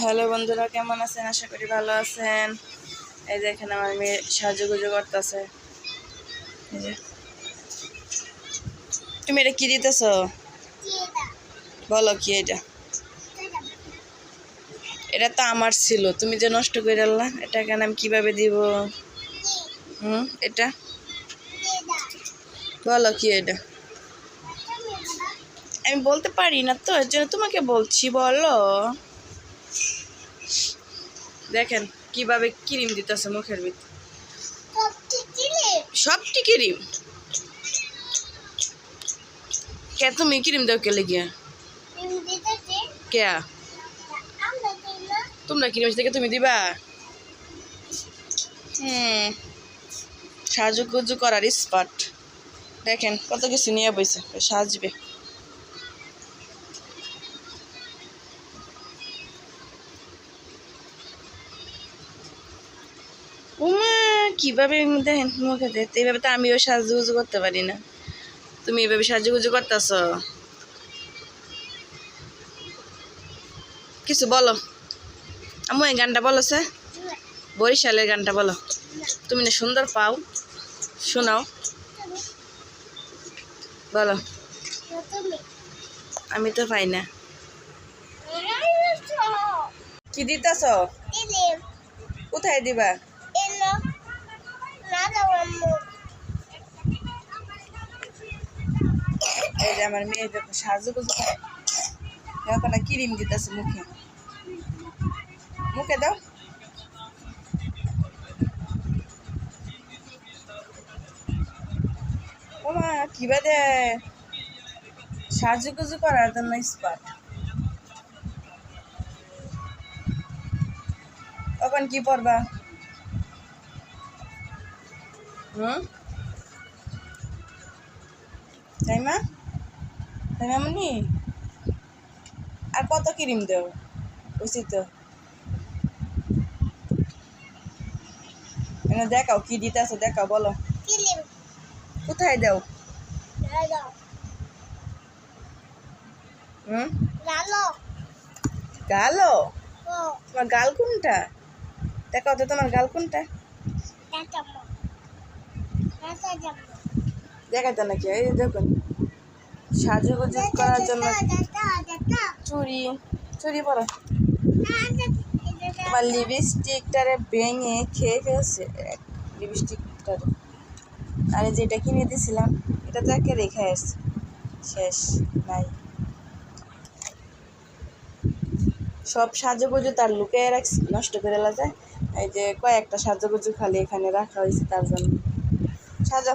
Hello বন্ধুরা, কেমন আছেন? আশা করি ভালো আছেন। এই যে এখানে আমার মেয়ে সাজুগুজু করতেছে। তুমি এটা কি দিতেছ? বলো কি এটা? এটা তো আমার ছিল, তুমি যে নষ্ট করে আল্লাহ এটা কেন আমি কীভাবে দিব? হুম, এটা? বলো কি এটা? আমি বলতে পারি না তো, এর জন্য তোমাকে বলছি, বলো। দেখেন কীভাবে ক্রিম দিতেছে মুখের ভিতরে। সবটি ক্রিম? কে তুমি ক্রিম দাও কে লেগে? কে? তোমরা ক্রিম থেকে তুমি দিবা? হুম। সাজুগুজু করার স্পট দেখেন কত কিছু নিয়ে বইছে সাজবে। কীভাবে দেখেন মুখে দেখতে এইভাবে তো আমিও সাজুগুজু করতে পারি না। তুমি এভাবে সাজুগুজু করতেছ? কিছু বলো। আমু এই গানটা বলো সে। বরিশালের গানটা বলো। তুমি না সুন্দর পাও। শোনাও। বলো। আমি তো পাই না। কি দিতেছ? কোথায় দিবা এই যে আমার মেয়ে দেখো সাজুগুজু করে এখন ক্রিম দিতেছে মুখে। মুখে দাও। ওমা কি বাদে? সাজুগুজু করার জন্য স্পট তখন কি পড়বা? হুম? তাই মা? তাই মামনি আর কত ক্রিম দেও? বুঝছি তো। এনে দেখাও কি দিতে আছে দেখাও বলো। কোথায় দাও? গালো। তোমার গাল কোনটা? দেখাও তো তোমার গাল কোনটা। দেখাতো নাকি? এই দেখুন। সাজুগুজু করার জন্য চুরি চুরি পরো। তোমার লিপস্টিকটারে ভেঙে খেয়ে ফেলছে। লিপস্টিকটারে। আর যেটা কিনে দিয়েছিলাম এটা তো একে রেখে আসছে। শেষ, নাই। সব সাজুগুজু তার লুকিয়ে রাখছে, নষ্ট করে যায় এই যে কয়েকটা সাজুগুজু খালি এখানে রাখা হয়েছে তার জন্য। সাজা।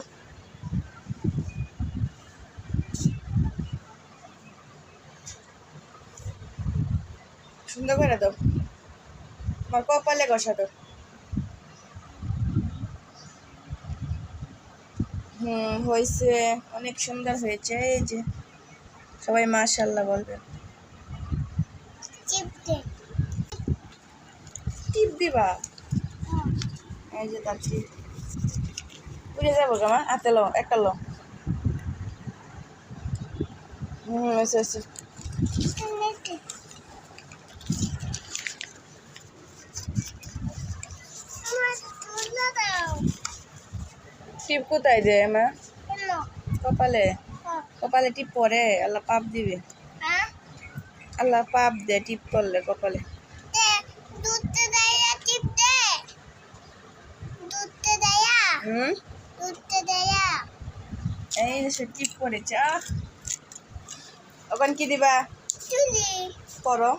সুন্দর করে দাও তোমার কপালে ঘষা দাও হুম হয়েছে। অনেক সুন্দর হয়েছে এই যে। সবাই মাশাল্লাহ বলবে। টিপ দিবা? এই যে তার টিপ। উড়ে যাব গামা হাতে লো একটা লো হুম এসে এসে টিপ কোথায় দে মা? কপালে? কপালে টিপ পরে আল্লাহ পাপ দিবে। আল্লাহ পাপ দে টিপ করলে কপালে। হুম? এই যে সে টিপ পড়েছে আহ! ওখানে কি দিবা? পড়ো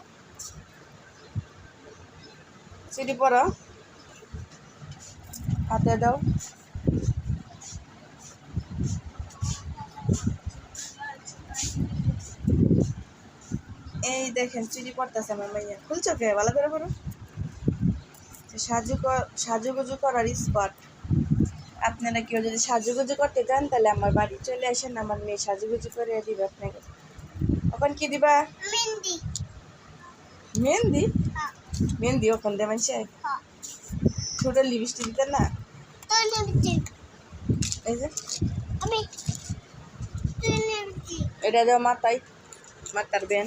সিটি পড়ো হাতে দাও। এই দেখেন চুরি পড়তেছে আমার মাইয়া। খুলছো কে? ভালো করে পড়ো। সাজু সাজুগুজু করার স্পট। আপনারা কেউ যদি সাজুগুজু করতে চান তাহলে আমার বাড়ি চলে আসেন আমার মেয়ে সাজুগুজু করে দিবে আপনাকে। ওখান কি দিবা? মেহেন্দি। মেহেন্দি? ওখান দিয়ে মানুষে ছোটো লিপস্টিক দিতেন না? এই যে। এটা দেওয়া মাথায় মাথার বেন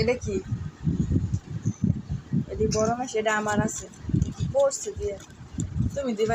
এটা কি? এটি বড় মাছ এটা আমার আছে। পড়ছে দিয়ে। তুমি দিবা